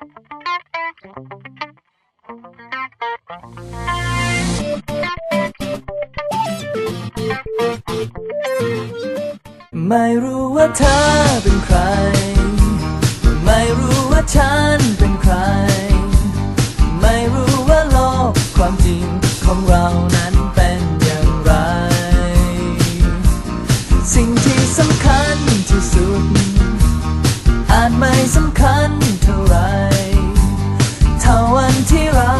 ไม่รู้ว่าเธอเป็นใคร ไม่รู้ว่าฉันเป็นใคร until I